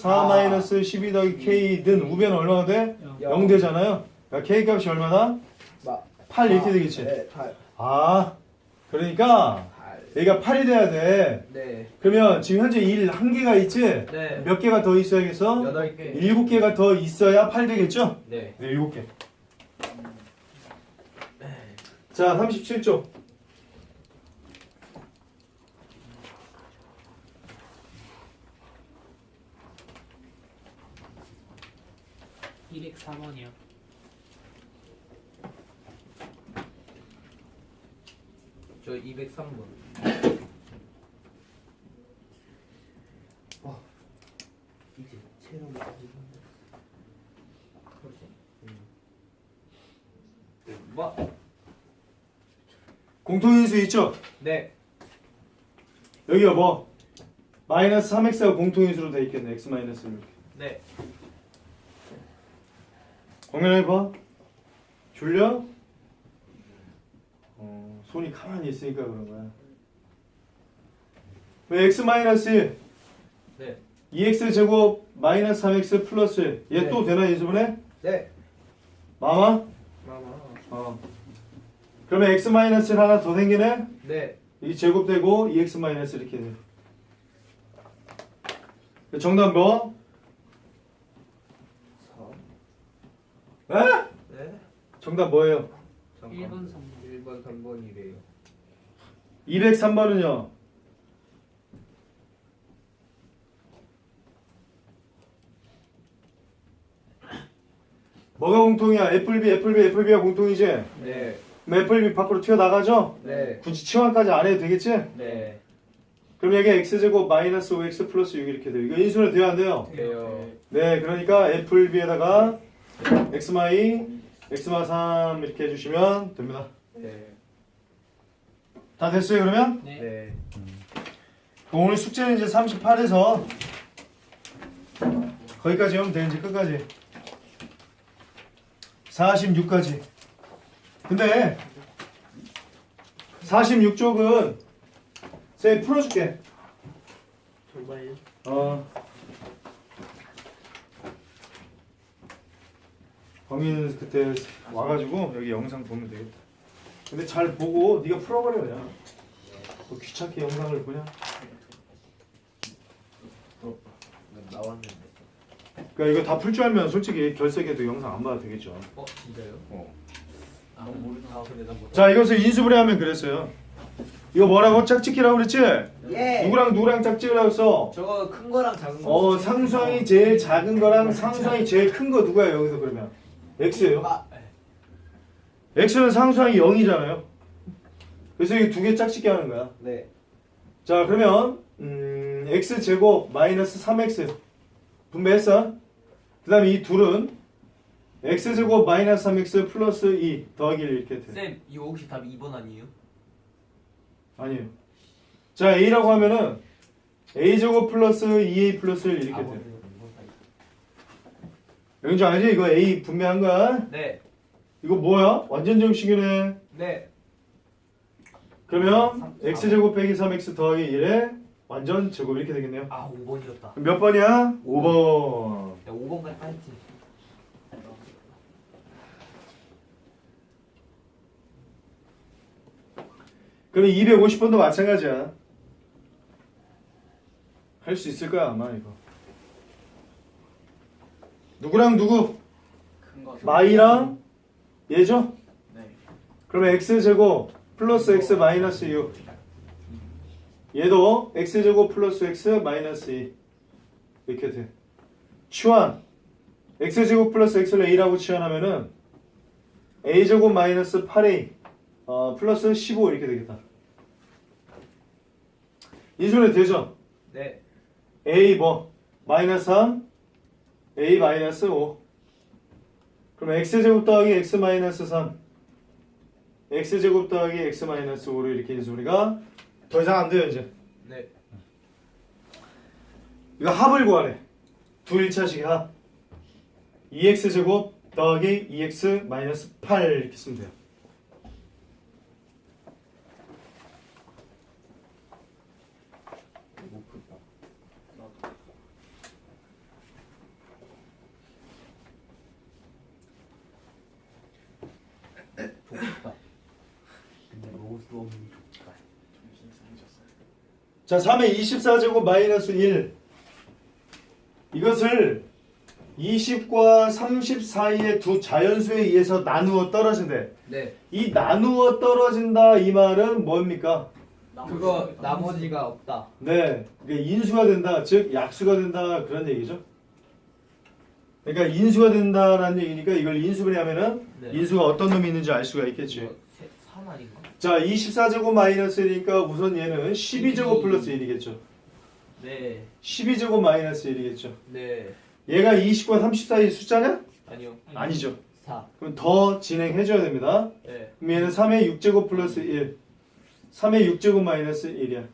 4 12 더하기 K든 우변 얼마가 돼? 0 되잖아요. 그러니까 K 값이 얼마다? 8 이렇게 되겠지. 네, 8. 아, 그러니까 얘가 8이 돼야 돼. 네. 그러면 지금 현재 1 한 개가 있지? 네. 몇 개가 더 있어야겠어? 여덟 개. 7개가 더 있어야 8 되겠죠? 네. 네, 7개. 자, 37조. 203원이요. 저 203번. 음. 뭐? 공통인수 있죠? 네. 여기가 뭐? 마이너스 3x가 공통인수로 돼 있겠네. x-1 네. 공연해봐. 졸려? 어, 손이 가만히 있으니까 그런 거야. 왜 x 마이너스 네. 2x 제곱 마이너스 3x 플러스 얘 네. 또 되나 이번에? 네. 마마? 마마. 어. 그러면 x 마이너스 하나 더 생기네? 네. 이 제곱되고 2x 마이너스 이렇게 돼. 정답 뭐? 4. 에? 네. 정답 뭐예요? 1번 3번. 1번 3번이래요. 203번은요. 뭐가 공통이야? 애플비, 애플비, 애플비가 공통이지? 네. 그럼 애플비 밖으로 튀어나가죠? 네. 굳이 치환까지 안 해도 되겠지? 네. 그럼 여기 x제곱 마이너스 5x 플러스 6 이렇게 돼요. 이거 인수는 돼야 안 돼요? 돼요. 네, 그러니까 애플비에다가 x마이, x마 3 이렇게 해주시면 됩니다. 네. 다 됐어요, 그러면? 네. 네. 오늘 숙제는 이제 38에서 거기까지 하면 돼, 이제 끝까지. 46까지. 근데 46쪽은 쌤 풀어줄게. 정말요? 어. 범인은 그때 와가지고 여기 영상 보면 되겠다. 근데 잘 보고 네가 풀어버려 그냥. 뭐 귀찮게 영상을 보냐? 나왔는데. 그러니까 이거 다 풀 줄 알면 솔직히 결석에도 영상 안 봐도 되겠죠. 어, 진짜요? 어. 아, 모르겠다. 근데 난 못. 자 이것을 인수분해하면 그랬어요. 이거 뭐라고 짝짓기라고 그랬지? 예. 누구랑 누구랑 짝짓기라고 했어? 저거 큰 거랑 작은 거. 어 상수항이 제일 작은 거랑 상수항이 제일 큰 거 누가요 여기서 그러면? X예요. 아, X는 상수항이 0이잖아요. 그래서 이게 두개 짝짓기 하는 거야. 네. 자 그러면 음, X 제곱 마이너스 3X 분배했어. 그 다음에 이 둘은 X 제곱 마이너스 3X 플러스 2 더하기 1 이렇게 돼. 쌤, 이거 혹시 답 2번 아니에요? 아니에요. 자 A라고 하면은 A 제곱 플러스 2A 플러스 1 이렇게 아, 돼. 뭐, 영주 알지? 이거 A 분배한 거야. 네. 이거 뭐야? 완전 정식이네. 네. 그러면 X 제곱 빼기 3X 더하기 1에 완전 제곱 이렇게 되겠네요. 아, 5번이었다. 그럼 몇 번이야? 5번. 야, 5번까지 빠졌지. 그럼 250번도 마찬가지야. 할 수 있을 거야 아마 이거. 누구랑 누구? 큰 거. 마이랑 얘죠? 네. 그러면 x 제곱 플러스 x 마이너스 6. 얘도 x 제곱 플러스 x 마이너스 2 이렇게 돼. 치환 x 제곱 플러스 x를 a라고 치환하면은 a 제곱 마이너스 8a 어, 플러스 15 이렇게 되겠다. 인수는 되죠? 네. a 뭐 마이너스 3 a 마이너스 5 그럼 x 제곱 더하기 x 마이너스 3 x 제곱 더하기 x 마이너스 5를 이렇게 해서 우리가 더 이상 안 돼요 이제. 네. 이거 합을 구하래. 두 1차식 합. 2x 제곱 더하기 2x 마이너스 8 이렇게 쓰면 돼요 자, 3의 24제곱 마이너스 1. 이것을 20과 30 사이의 두 자연수에 의해서 나누어 떨어진대. 네. 이 나누어 떨어진다 이 말은 뭡니까? 그거 나머지가 없다. 네. 그러니까 인수가 된다. 즉 약수가 된다 그런 얘기죠. 그러니까 인수가 된다라는 얘기니까 이걸 인수분해하면은 네. 인수가 어떤 놈이 있는지 알 수가 있겠지. 뭐 자, 24제곱 마이너스 1이니까 우선 얘는 12제곱 플러스 1이겠죠. 네. 12제곱 마이너스 1이겠죠. 네. 얘가 20과 30 사이 숫자냐? 아니요. 아니죠. 4. 그럼 더 진행해줘야 됩니다. 네. 그럼 얘는 3의 6제곱 플러스 1. 3의 6제곱 마이너스 1이야.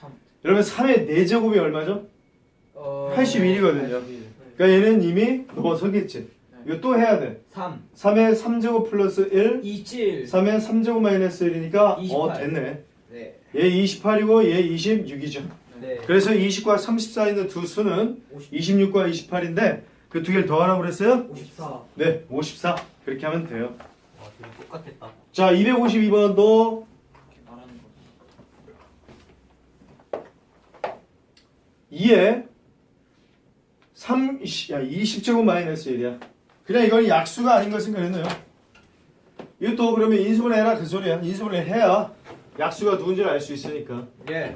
3. 여러분 3의 4제곱이 얼마죠? 어... 81이거든요. 그러니까 얘는 이미 넘어서겠지. 이거 또 해야 돼. 3. 3의 3제곱 플러스 1. 27. 3의 3제곱 마이너스 1이니까 어 28. 됐네. 네. 얘 28이고 얘 26이죠. 네. 그래서 20과 30 사이 있는 두 수는 26과 28인데 그 두 개를 더하라고 그랬어요? 54. 네, 54. 그렇게 하면 돼요. 와, 되게 똑같았다. 자, 252번도 말하는 거. 2에 3, 야, 20제곱 마이너스 1이야. 그냥 이건 약수가 아닌 것은 그랬네요. 이것도 그러면 인수분해 해라 그 소리야. 인수분해 해야 약수가 누군지를 알 수 있으니까. 예.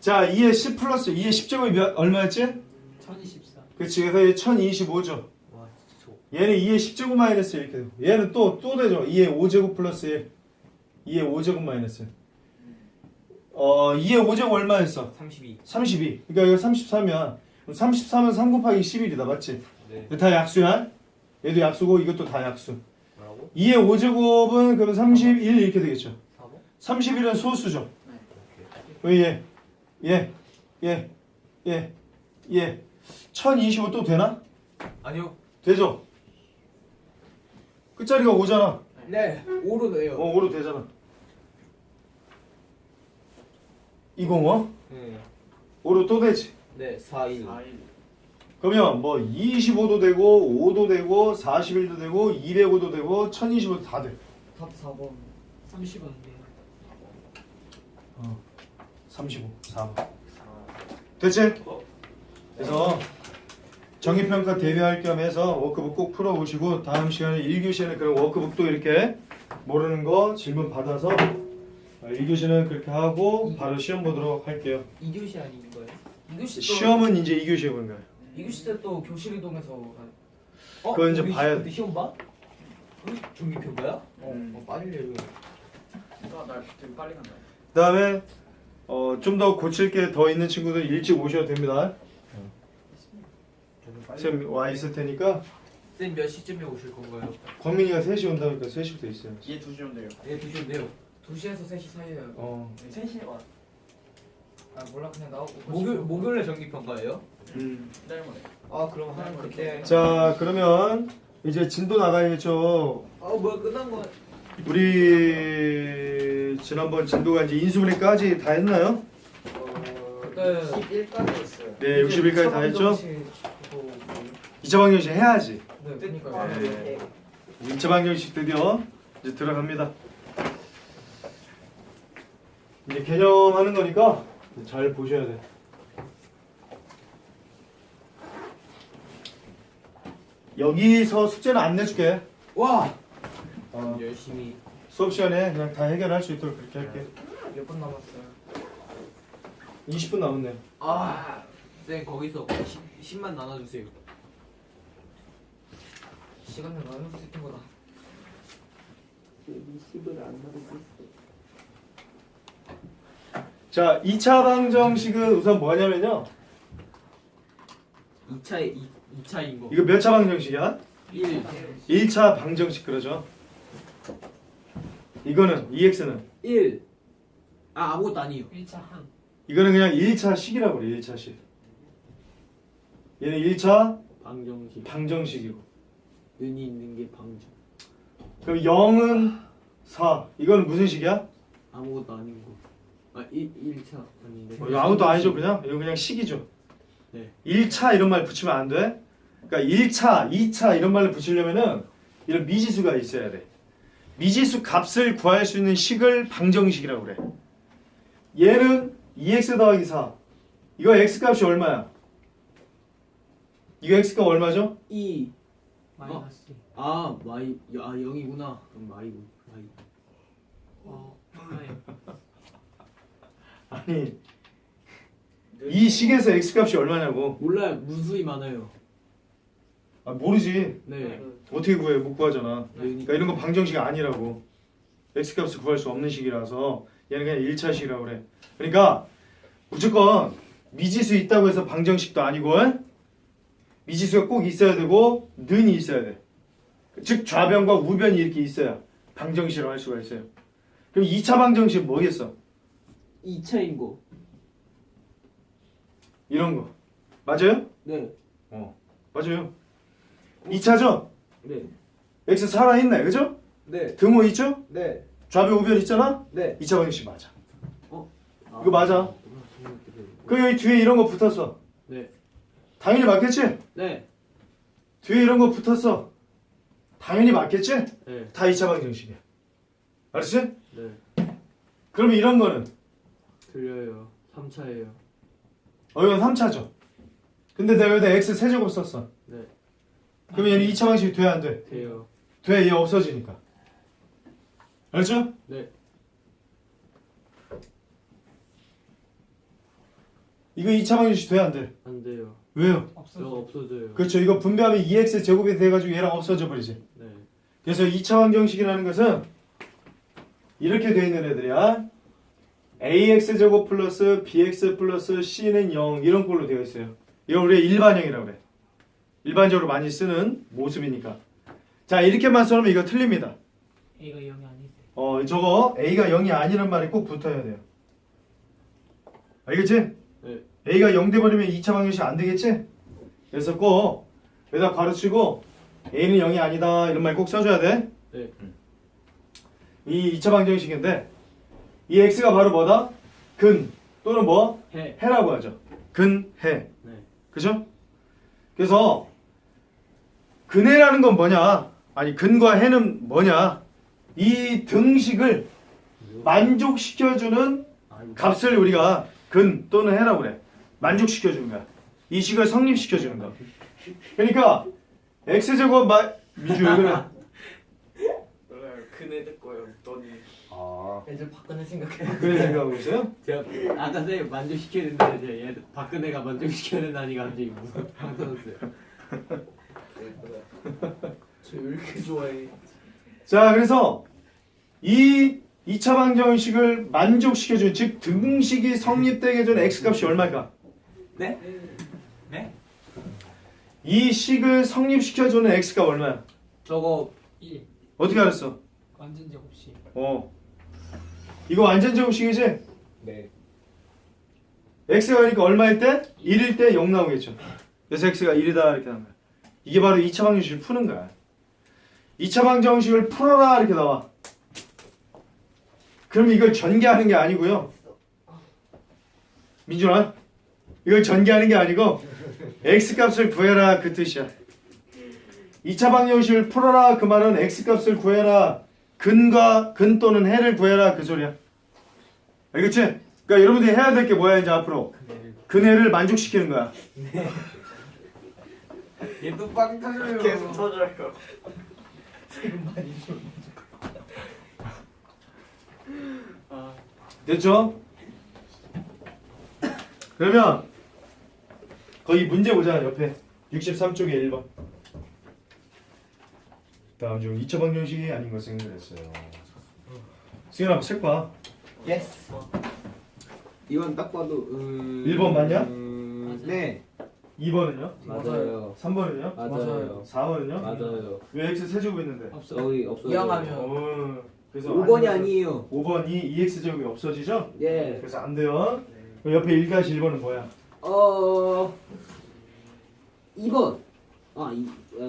자, 2에 10 플러스 2에 10제곱이 몇, 얼마였지? 1024. 그치, 그래서 얘 1025죠. 와, 진짜. 얘는 2에 10제곱 마이너스 1 이렇게 되고 얘는 또, 또 되죠. 2에 5제곱 플러스 1. 2에 5제곱 마이너스 1. 어, 2에 5제곱 얼마였어? 32. 32. 그러니까 이거 33이야. 33은 3 곱하기 11이다. 맞지? 네. 다 약수야. 얘도 약수고 이것도 다 약수. 뭐라고? 2의 5제곱은 그럼 31 이렇게 되겠죠. 4번? 31은 소수죠. 왜 얘? 얘. 얘. 얘. 얘. 1025또 되나? 아니요. 되죠. 끝자리가 5잖아. 네. 5로 돼요. 어, 5로 되잖아. 205? 네. 5로 또 되지. 네, 4, 1. 그러면 뭐 25도 되고 5도 되고 41도 되고 205도 되고 1025도 다 돼. 답 4번. 30원인데요. 35, 4번. 됐지? 그래서 정기평가 대비할 겸 해서 워크북 꼭 풀어보시고 다음 시간에 1교시에는 그런 워크북도 이렇게 모르는 거 질문 받아서 1교시는 그렇게 하고 바로 시험 보도록 할게요. 2교시 아닌 거예요? 2교시 또 시험은 이제 2교시에 보는 거예요. 2교시 때또 교실 이동해서 어? 그건 이제 우리 봐야 그때 시험 봐? 중기표 거야? 어, 어 빠질래요. 날 되게 빨리 간다. 그 다음에 어, 좀 더 고칠 게 더 있는 친구들 일찍 오셔도 됩니다. 쌤와 있을 테니까 쌤몇 시쯤에 오실 건가요? 광민이가 3시 온다니까 3시부터 있어요. 얘 두시면 돼요. 네, 두시온데요. 2시에서 3시 사이에요. 어. 3시에 와. 아 몰라 그냥 나오고 목요일, 목요일에 정기 평가예요? 음. 기다려보래. 아 그럼 하는 그때 자 그러면 이제 진도 나가야겠죠. 아, 뭐야, 끝난 거. 우리 지난번 진도가 이제 인수분해까지 다 했나요? 그때 11까지 했어요. 네, 61까지 다 했죠. 뭐, 2차 방정식 해야지. 네, 그러니까 네. 2차 방정식 드디어 이제 들어갑니다. 이제 개념하는 거니까 잘 보셔야 돼. 여기서 숙제는 안 내줄게. 와! 어, 열심히. 수업 시간에 그냥 다 해결할 수 있도록 그렇게 할게. 몇 분 남았어요? 20분 남았네. 아, 쌤 거기서 10, 만 나눠주세요. 시간을 나눌 수 있는 거다. 자, 2차 방정식은 우선 뭐냐면요. 2차에 2, 2차인 거. 이거 몇 차 방정식이야? 1. 1차 방정식 그러죠. 이거는 EX는 1. 아, 아무것도 아니에요. 1차 항. 이거는 그냥 1차 식이라고 그래. 1차 식. 얘는 1차 방정식. 방정식이고. 은이 있는 게 방정. 그럼 0은 4. 이거는 무슨 식이야? 아무것도 아닌 거. 아, 1, 1차 아닌데. 어, 이거 아무것도 아니죠. 그냥 이거 그냥 식이죠. 네. 1차 이런 말 붙이면 안 돼. 그러니까 1차, 2차 이런 말을 붙이려면은 이런 미지수가 있어야 돼. 미지수 값을 구할 수 있는 식을 방정식이라고 그래. 얘는 2x 더하기 4 이거 x 값이 얼마야? 이거 x 값 얼마죠? 2 마이너스. 아 마이 아 0이구나 그럼 마이고 마이 어. 하나요. 아니 이 식에서 x 값이 얼마냐고. 몰라요. 무수히 많아요. 아 모르지. 네. 어떻게 구해? 못 구하잖아. 그러니까 그러니까 이런 거 방정식이 아니라고. X 값을 구할 수 없는 식이라서 얘는 그냥 1차 식이라고 그래. 그러니까 무조건 미지수 있다고 해서 방정식도 아니고 미지수가 꼭 있어야 되고 는이 있어야 돼 즉 좌변과 우변이 이렇게 있어야 방정식을 할 수가 있어요. 그럼 2차 방정식 뭐겠어 2차인 거 이런 거 맞아요? 네 맞아요 2차죠? 네. x 살아있네 그죠? 네. 등호 있죠? 네. 좌변 우변 있잖아? 네. 2차 방정식 맞아 아, 이거 맞아. 그 여기 뒤에 이런 거 붙었어. 네. 당연히 맞겠지? 네. 뒤에 이런 거 붙었어. 당연히 맞겠지? 네. 다 2차 방정식이야. 알았지? 네. 그러면 이런 거는 들려요. 3차예요. 어 이건 3차죠. 근데 내가 여기다 x 세제곱 썼어. 네. 그러면 얘는 2차 방정식이 돼야 안 돼? 돼요. 돼, 얘 없어지니까. 알았죠? 네. 이거 2차 방정식 돼야 안 돼? 안 돼요. 왜요? 저 없어져. 없어져요. 그렇죠. 이거 분배하면 2x 제곱이 돼가지고 얘랑 없어져 버리지. 네. 그래서 2차 방정식이라는 것은 이렇게 되어 있는 애들이야. Ax 제곱 플러스 bx 플러스 c는 0 이런 꼴로 되어 있어요. 이거 우리가 일반형이라고 그래. 일반적으로 많이 쓰는 모습이니까. 자 이렇게만 써놓으면 이거 틀립니다. A가 0이 아니지. 어 저거 a가 0이 아니란 말이 꼭 붙어야 돼요. 알겠지? 네. a가 0 돼버리면 2차 방정식 안 되겠지? 그래서 꼭 여기다 가르치고 a는 0이 아니다 이런 말 꼭 써줘야 돼. 네. 이 2차 방정식인데 이 x가 바로 뭐다? 근 또는 뭐? 해. 해라고 하죠. 근, 해. 네. 그죠? 그래서 근해라는 건 뭐냐? 아니 근과 해는 뭐냐? 이 등식을 만족시켜주는. 값을 우리가 근 또는 해라고 그래. 만족시켜주는 거야. 이 식을 성립시켜주는 거. 그러니까 x제곱 마... 미주 왜 그래? 그네 듣고요 웃더니 아 애들 박근혜 생각해. 그래 생각하고 있어요? 제가 아까 선생님 만족시켜야 된다는데 제가 얘 박근혜가 만족시켜야 된다니 갑자기 무슨 빵 터졌어요. 저왜 이렇게 좋아해? 자, 그래서 이 2차 방정식을 만족시켜준 즉 등식이 성립되게 전 x값이 얼마일까? 네? 네? 이 식을 성립시켜주는 x가 얼마야? 저거 1. 어떻게 알았어? 완전 제곱식. 어. 이거 완전 제곱식이지? 네 x가 그러니까 얼마일 때? 1일 때 0 나오겠죠. 그래서 x가 1이다 이렇게 거야. 이게 바로 2차 방정식을 푸는 거야. 2차 방정식을 풀어라 이렇게 나와. 그럼 이걸 전개하는 게 아니고요. 민준아, 이걸 전개하는 게 아니고 x 값을 구해라 그 뜻이야. 2차 방정식을 풀어라 그 말은 x 값을 구해라 근과 근 또는 해를 구해라 그 소리야. 알겠지? 그러니까 여러분들이 해야 될 게 뭐야 이제 앞으로 근해를 만족시키는 거야. 얘도 빵 터져요. 계속 터져요 지금 많이 좀. 아 됐죠? 그러면 거기 문제 보자 옆에 63쪽에 1번 다음 중 2차 방정식이 아닌 것을 그랬어요 승현아 책 봐. 예스. 이건 딱 봐도 음... 일번 맞냐? 음... 네 2번은요? 맞아요. 3번은요? 맞아요. 4번은요? 맞아요. 왜 x 세제곱 있는데? 없어. 여기 없어요. 이왕하면 어, 그래서 5번이 안 돼서- 아니에요. 5번이 2x 제곱이 없어지죠? 예. 그래서 안 돼요. 그럼 옆에 1-1번은 뭐야? 어 2번. 아, 이, 어,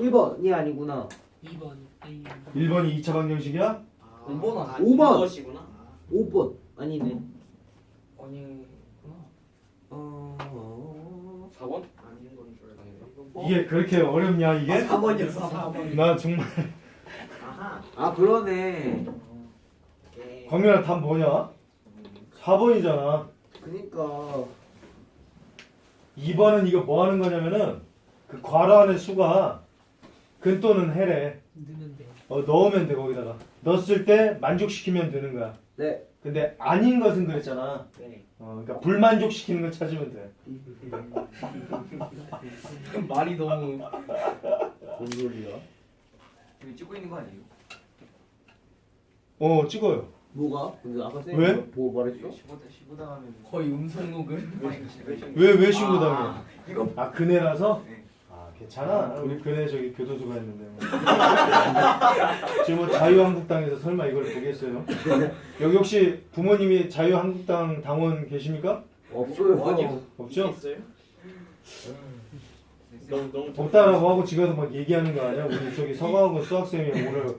1번이 아니구나. 2번. A. 1번이 2차 방정식이야? 5번 아, 아니? 5번. 이것이구나 5번. 아니네. 아니구나. 어... 4번? 아닌 건줄 알았는데 이게 그렇게 어렵냐 이게? 4번이었어. 4번. 나 정말 아하 아, 그러네. 오케이 광민아 답 뭐냐? 4번이잖아. 그니까 2번은 이거 뭐 하는 거냐면은 그 괄호 안의 수가 근 또는 해래. 넣으면 돼요. 어, 넣으면 돼 거기다가. 넣었을 때 만족시키면 되는 거야. 네 근데 아닌 것은 그랬잖아. 네. 어, 그러니까 불만족시키는 걸 찾으면 돼. 말이 너무 뭔 소리야? 이거 찍고 있는 거 아니에요? 어, 찍어요. 뭐가? 근데 아까 쌤 왜? 뭐 말했어? 15다 15 당하면 거의 음성 녹음 왜, 왜 신고 당해? 아, 이거 아, 그네라서? 네. 아, 괜찮아. 우리 그네 저기 교도소가 있는데. 뭐. 지금 뭐 자유한국당에서 설마 이걸 보겠어요? 여기 혹시 부모님이 자유한국당 당원 계십니까? 없어요 아니요. 없죠? 있어요? 너무 너무 없다라고 하고 집에서 막 얘기하는 거 아니야? 우리 저기 서가하고 수학생이 오늘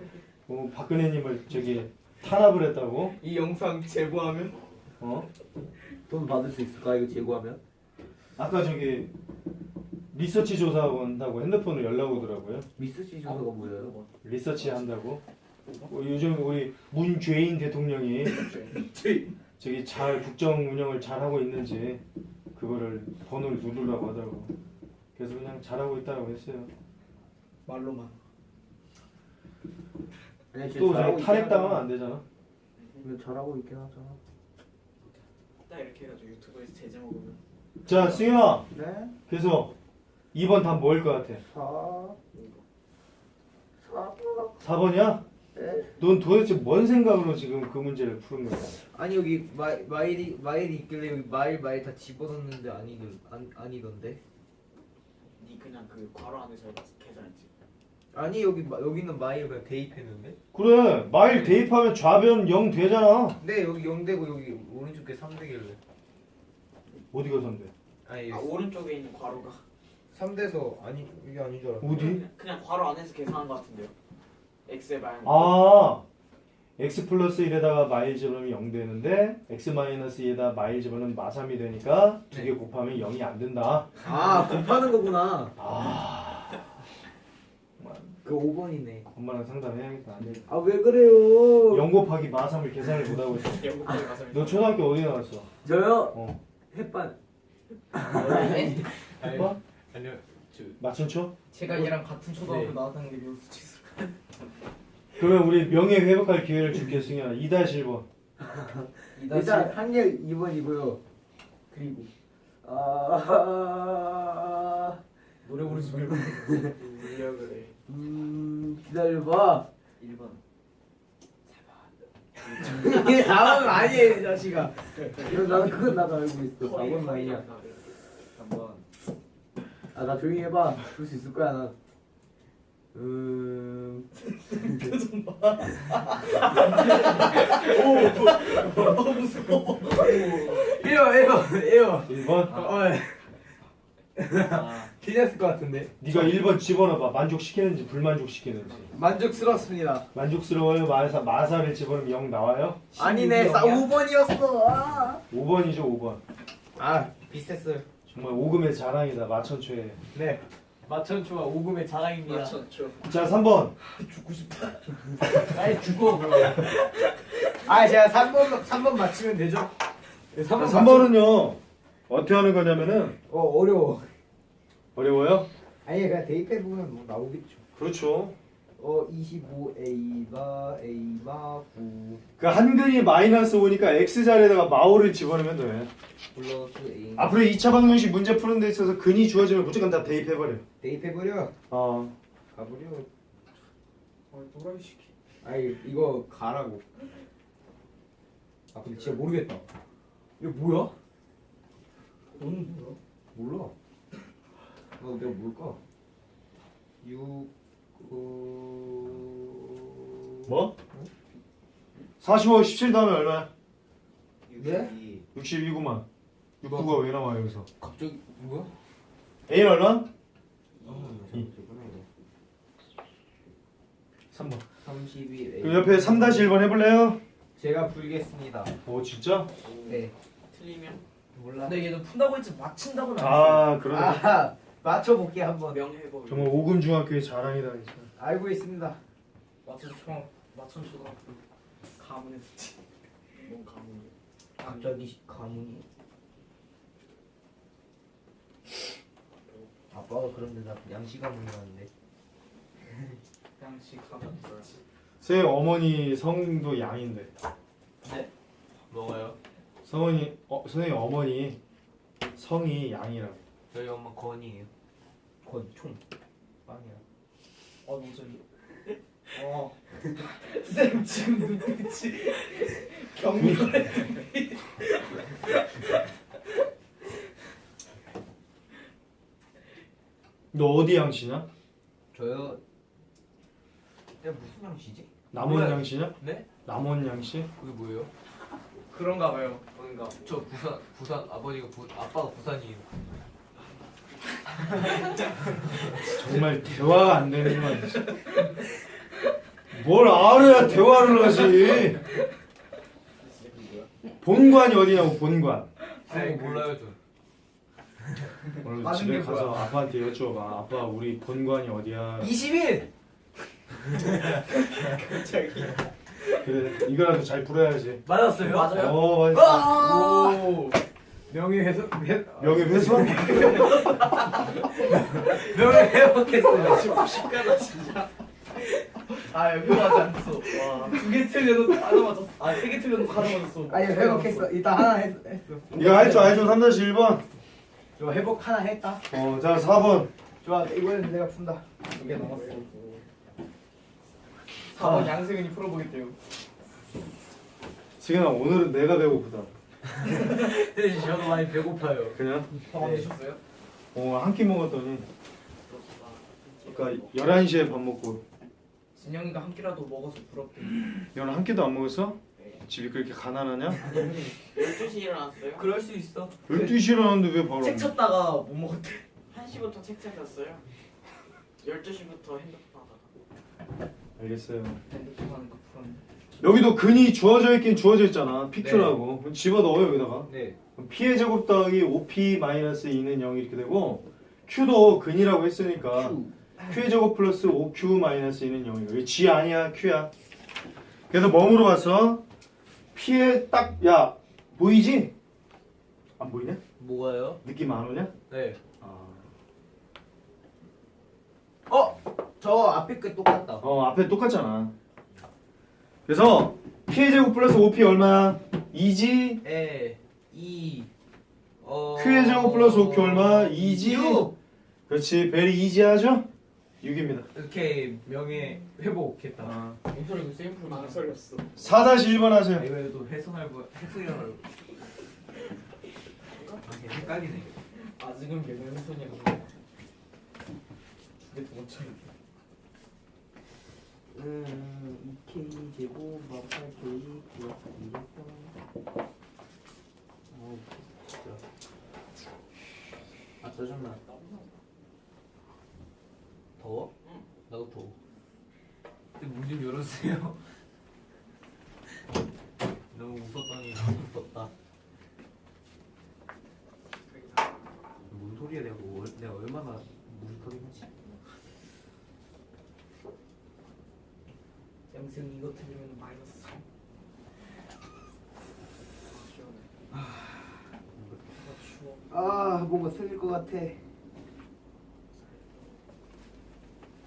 어, 박근혜님을 저기 탄압을 했다고? 이 영상 제보하면 어? 돈 받을 수 있을까 이거 제보하면? 아까 저기 리서치 조사하고 한다고 핸드폰으로 연락 오더라고요. 미스시 조사가 뭐예요? 리서치 한다고. 어, 요즘 우리 문죄인 대통령이 저기 잘 국정 운영을 잘 하고 있는지 그거를 번호를 누르라고 하더라고. 그래서 그냥 잘하고 있다고 했어요. 말로만 아니 또 저기 탄핵당하면 안 되잖아. 근데 잘하고 있긴 하잖아 딱 이렇게 해가지고 유튜브에서 제재 먹으면 자, 승현아. 네? 그래서 2번 답 뭐일 것 같아? 4 4 4번이야? 네. 넌 도대체 뭔 생각으로 지금 그 문제를 푸는 거야? 아니 여기 마, 마일이 마일이 있길래 여기 마일 마일 다 집어넣는데 아니길 안 아니던데 니 그냥 그 괄호 안에서 계산했지 아니 여기 마, 여기는 마일 그냥 대입했는데 그래, 마일 대입하면 좌변 0 되잖아. 근데 여기 0 되고 여기 오른쪽에 3 되길래 어디가 3대? 아니 아 오른쪽에 있는 괄호가 3돼서 아니 이게 아닌 줄 알았어 어디? 그냥 괄호 안에서 계산한 거 같은데요 x의 방 아, x 플러스 1에다가 마일 집어넣으면 0 되는데 x 마이너스 2에다 마일 집어넣으면 마삼이 되니까 두개 네. 곱하면 0이 안 된다. 아 곱하는 거구나 아, 그 5번이네 엄마랑 상담해야겠다. 아 왜 그래요 0 곱하기 마삼을 계산을 못하고 있어. 영국에 가서 너 초등학교 어디 나왔어? 저요? 어. 햇반 해봐? 아니요 저 맞춘초? 제가 얘랑 같은 초등학교 네. 나왔다는 게 묘수치스 그러면 우리 명예 회복할 기회를 줄게 승현아 2-1번 일단 한개 2번이고요. 그리고 아 노래 부르지 말고. 울려 그래 음, 기다려봐. 1번. 이게 4번 아니에요 이 자식아. 나 그건 나도 알고 있어. 4번 아니야. 3번 아 나 조용히 해봐 줄수 있을 거야 나 음... 오, 오, 무서워. 1번, 1번, 1번. 1번? 어, 아 괜찮을 것 같은데. 네가 1번 집어넣어봐 만족시키는지 불만족시키는지 만족스럽습니다. 만족스러워요? 마사, 마사를 집어넣으면 0 나와요? 아니네, 싸 5번이었어. 아, 5번이죠 5번 아 비슷했어요. 정말 오금의 자랑이다 마천초에 네. 마천초와 오금의 자랑입니다. 맞췄죠 자 3번 아니 죽어 그럼. 아 제가 3번 3번 맞추면 되죠? 네, 3번 3번은요 어떻게 하는 거냐면은 어 어려워. 어려워요? 아니 그냥 대입해 보면 뭐 나오겠죠. 그렇죠 어 25 A바 A마 9그 한근이 마이너스 5니까 X자리에다가 마오를 집어넣으면 돼 플러스 A 앞으로 2차 방정식 문제 푸는 데 있어서 근이 주어지면 무조건 다 대입해버려 대입해 버려. 어 가버려. 어 또라이 시키 아니 이거 가라고. 아 근데 진짜 모르겠다. 이거 뭐야? 너는 뭐야? 몰라. 어 내가 뭘까? 6 9 뭐? 45, 17 다음에 얼마야? 네? 62구만 69가 왜 나와 여기서 갑자기 뭐야? A는 얼마? 이. 3번 32 그 옆에 3-1번 해볼래요? 제가 풀겠습니다. 오 진짜? 네. 틀리면 몰라. 근데 얘는 푼다고 했지 맞춘다고는 안아 그러네 아 맞춰볼게 한번. 명해보 정말 오금 중학교의 자랑이다 진짜 알고 있습니다. 맞춘 총 맞춘 초등학교 가문의 수치 뭔 가문이 갑자기 가문이 아빠가 그런데 나 양씨 가문이었는데 양식 가면 제 어머니 성도 양인데. 먹어요. 성원이 어 선생님 어머니 성이 양이라고. 저희 엄마 건이에요. 권총 빵이야 어 노절이 어쌤 지금 눈빛이 경미해 너 어디 양씨냐? 저요 내가 무슨 양씨지? 남원 몰라요. 양씨냐? 네? 남원 양씨? 그게 뭐예요? 그런가 봐요 그러니까 저 부산 부산 아버지가 부, 아빠가 부산이에요. 정말 대화가 안 되는구만. 뭘 알아야 대화를 하지. 본관이 어디냐고 본관. 아니 몰라요 저. 오늘 맞은 집에 게 가서 뭐야? 아빠한테 여쭤봐. 아빠 우리 본관이 어디야? 21! 그래 이거라도 잘 불어야지. 맞았어요? 맞아요? 어 맞아. 오 명예훼손 회수한 명예회복했어요. 시가다 진짜. 아 회복하지 않았어. 두개 틀려도 다 맞았어. 아세 개 틀려도 다 맞았어. 아니 회복했어. 이따 하나 했, 했어. 이거 할줄 알죠? 3-1번. 저 회복 하나 했다. 어, 자 4번. 좋아. 이번엔 내가 푼다. 두개 남았어. 4번 양승은이 풀어보겠대요. 지금 오늘은 내가 배고프다. 네, 저도 많이 배고파요. 그냥 밥안 드셨어요? 어, 한 끼 먹었더니 그러니까 11시에 밥 먹고 진영이가 한 끼라도 먹어서 부럽대 너는 한 끼도 안 먹었어? 집이 그렇게 가난하냐? 12시 일어났어요? 그럴 수 있어. 12시에 일어났는데 왜 바로 책 찾다가 못 먹었대 1시부터 책 찾았어요. 12시부터 핸드폰 하다가. 알겠어요. 핸드폰 하는 거 풀었네 여기도 근이 주어져 있긴 주어져 있잖아. PQ라고. 그럼 집어넣어요 여기다가. 네 그럼 P의 제곱 더하기 5P 마이너스 2는 0 이렇게 되고 Q도 근이라고 했으니까 Q의 제곱 플러스 5Q 마이너스 2는 0이고 이게 G 아니야 Q야. 그래서 뭐 물어봤어? P의 딱야 보이지? 안 보이냐? 뭐가요? 느낌 안 오냐? 네. 아. 저 앞에 게 똑같다 어 앞에 똑같잖아. 그래서 P의 제곱 플러스 5P 얼마야? 2G 에. 이. 어. Q의 제곱 플러스 5Q 얼마? 2G 육. 그렇지 베리 이지하죠? 6입니다. 이렇게 명예 회복했다. 아. 뭔 소리고 세임플 망설였어. 4-1번 아, 하세요. 이번에도 해소할 거 해소이라고. 아, 헷갈리네. 아직은 매는 손이 안 두개더 맞춰야 음 2K 제곱 뭐 8K 플러스 200번 어 진짜 아 짜증나 더워? 나도 더워. 근데 문좀 열어주세요. 너무 웃었더니 덥다. 뭔 소리야 내가 뭐, 얼- 내가 얼마나 무식하긴 하지. 양승이 이거 틀리면 마이너스 3 아 추워 아 뭔가 틀릴 것 같아.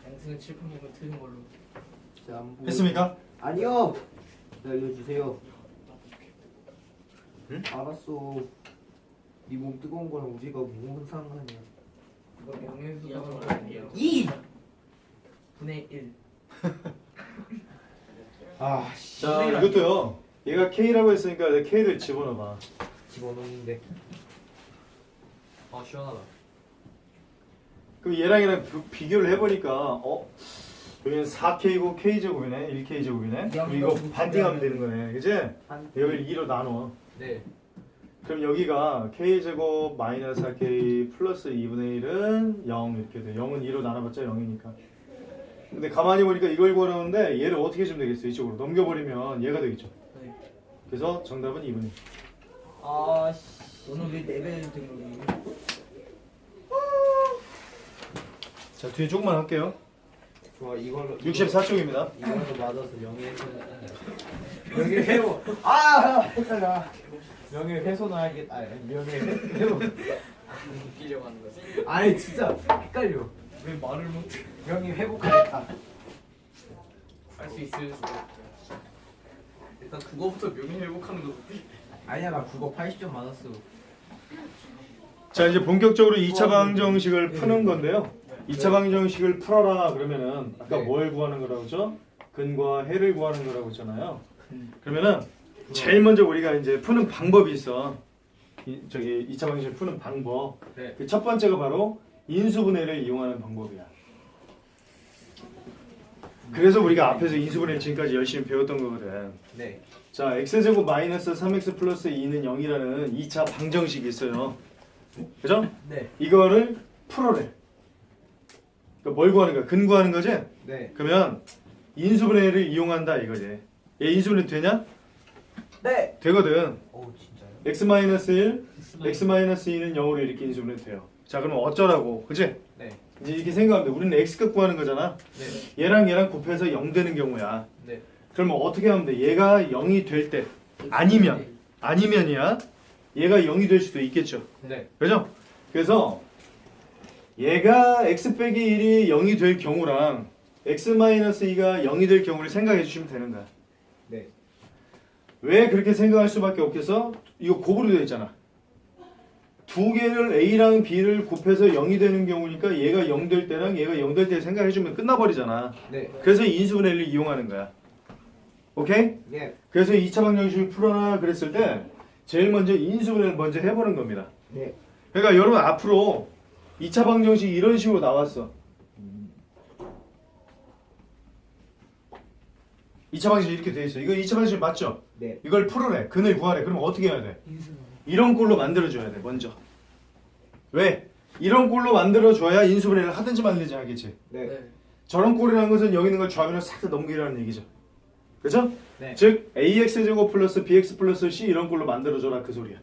양승은 칠판 보면 틀린 걸로. 진짜 안 보여. 했습니까? 아니요. 알려주세요. 알았어. 네 몸 뜨거운 거랑 우리가 무슨 상관이야 이거. 아니에요. 2 분의 1 아, 자 이것도요. 얘가 K라고 했으니까 내 K를 집어넣어봐. 집어넣는데 아 시원하다. 그럼 얘랑 얘랑 비- 비교를 해보니까 어? 여기는 4K고 K제곱이네 1K제곱이네 그럼 이거 반띵하면 되는 거네 그지? 여기를 2로 나눠 네. 그럼 여기가 K제곱 마이너스 4K 플러스 2분의 1은 0 이렇게 돼 0은 2로 나눠봤자 0이니까 근데 가만히 보니까 이걸 구하는데 얘를 어떻게 주면 되겠어 이쪽으로 넘겨버리면 얘가 되겠죠 네. 그래서 정답은 2분의 1 아씨 오늘 왜 4배 된 거니 자 뒤에 조금만 할게요 좋아 이걸로 64쪽입니다 이걸로 맞아서 명예훼손 명예회복 아 헷갈려 명예 훼손을 하겠다. 아니, 명예 훼손. 웃기려고 하는 거지? 아니 진짜 헷갈려. 왜 말을 못해? 명예 회복하겠다. 할 수 있을 수도 없죠. 일단 그거부터 명예 회복하는 거 어때? 아니야 나 국어 80점 맞았어. 자 이제 본격적으로 2차 방정식을 푸는 건데요. 2차 방정식을 풀어라 그러면은 아까 네. 뭘 구하는 거라고 했죠? 근과 해를 구하는 거라고 했잖아요. 그러면은 제일 먼저 우리가 이제 푸는 방법이 있어. 이, 저기 2차 방정식 푸는 방법. 네. 그 첫 번째가 바로 인수분해를 이용하는 방법이야. 그래서 우리가 앞에서 인수분해 지금까지 열심히 배웠던 거거든. 네. 자, x제곱 마이너스 3x 플러스 2는 0이라는 2차 방정식이 있어요. 그죠? 네. 이거를 풀어래. 그러니까 뭘 구하는 거야? 근 구하는 거지? 네. 그러면 인수분해를 이용한다 이거지. 얘 인수분해 되냐? 네. 되거든. 오 진짜요? x 마이너스 1, X만 x 마이너스 2는 0으로 이렇게 인수분해 돼요. 자, 그럼 어쩌라고? 그지? 네. 이제 이렇게 생각하면 돼. 우리는 x값 구하는 거잖아. 네. 얘랑 얘랑 곱해서 0 되는 경우야. 네. 그러면 어떻게 하면 돼? 얘가 0이 될 때 아니면 아니면이야. 얘가 0이 될 수도 있겠죠. 네. 그죠? 그래서 얘가 x 빼기 1이 0이 될 경우랑 x 마이너스 2가 0이 될 경우를 생각해 주시면 되는 거야. 네. 왜 그렇게 생각할 수밖에 없겠어? 이거 곱으로 되어 있잖아. 두 개를 a랑 b를 곱해서 0이 되는 경우니까 얘가 0 될 때랑 얘가 0 될 때 생각해 주면 끝나버리잖아. 네. 그래서 인수분해를 이용하는 거야. 오케이? 네. 그래서 2차 방정식을 풀어라 그랬을 때 제일 먼저 인수분해를 먼저 해보는 겁니다. 네. 그러니까 여러분 앞으로 2차 방정식 이런 식으로 나왔어. 2차 방정식 이렇게 돼 있어. 이거 2차 방정식 맞죠? 네. 이걸 풀어내. 근을 구하래. 그럼 어떻게 해야 돼? 인수는 이런 꼴로 만들어줘야 돼. 먼저. 왜? 이런 꼴로 만들어줘야 인수분해를 하든지 말든지 하겠지. 네. 저런 꼴이라는 것은 여기 있는 걸 좌변으로 싹 다 넘기라는 얘기죠. 그죠? 네. 즉 ax제곱 플러스 bx 플러스 c 이런 꼴로 만들어줘라 그 소리야.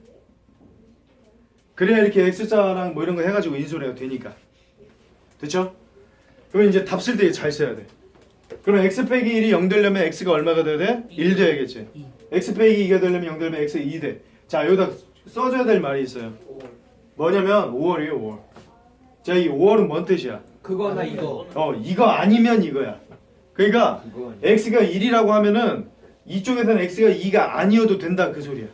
그래야 이렇게 x자랑 뭐 이런 거 해가지고 인수분해가 되니까. 됐죠? 그러면 이제 답 쓸 때 잘 써야 돼. 그럼 x 빼기 1이 0 되려면 x가 얼마가 돼야 돼? 1 돼야겠지. 이. x 빼기 2가 되려면 0 되려면 x 2 돼. 자 여기다 써줘야 될 말이 있어요. 뭐냐면 5월이에요 5월. 자 이 5월은 뭔 뜻이야? 그거나 이거. 어 이거 아니면 이거야. 그러니까 그거. x가 1이라고 하면은 이쪽에서는 x가 2가 아니어도 된다 그 소리야.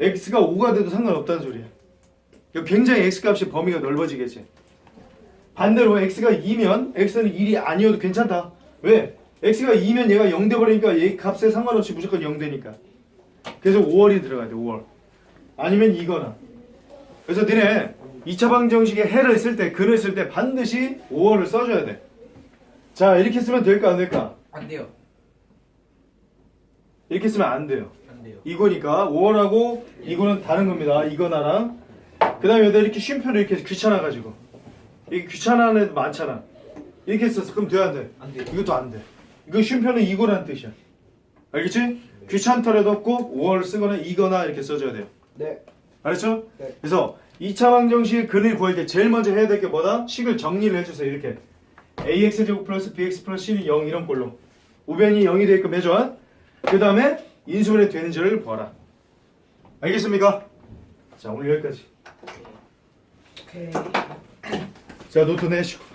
x가 5가 돼도 상관없다는 소리야. 그러니까 굉장히 x 값이 범위가 넓어지겠지. 반대로 x가 2면 x는 1이 아니어도 괜찮다. 왜? x가 2면 얘가 0 돼버리니까 얘 값에 상관없이 무조건 0 되니까. 그래서 5월이 들어가야 돼 5월. 아니면 이거나. 그래서 너네 2차 방정식에 해를 쓸 때, 근을 쓸 때 반드시 5월을 써줘야 돼. 자 이렇게 쓰면 될까 안 될까? 안 돼요. 이렇게 쓰면 안 돼요. 안 돼요. 이거니까 5월하고 이거는 다른 겁니다. 이거나랑 그 다음에 여기다 이렇게 쉼표를 이렇게 귀찮아가지고 이게 귀찮아하는 애들 많잖아. 이렇게 썼어. 그럼 돼야 돼. 안 돼요. 이것도 안 돼. 이거 쉼표는 이거라는 뜻이야. 알겠지? 귀찮더라도 꼭 5월 쓰거나 이거나 이렇게 써줘야 돼요. 네. 알았죠? 네. 그래서 2차 방정식 근을 구할 때 제일 먼저 해야 될 게 뭐다? 식을 정리를 해주세요. 이렇게 ax제곱 플러스 bx 플러스 c는 0 이런 걸로 우변이 0이 되게끔 해줘. 그 다음에 인수분해 되는지를 봐라. 알겠습니까? 자 오늘 여기까지. 오케이. 자 노트 내시고.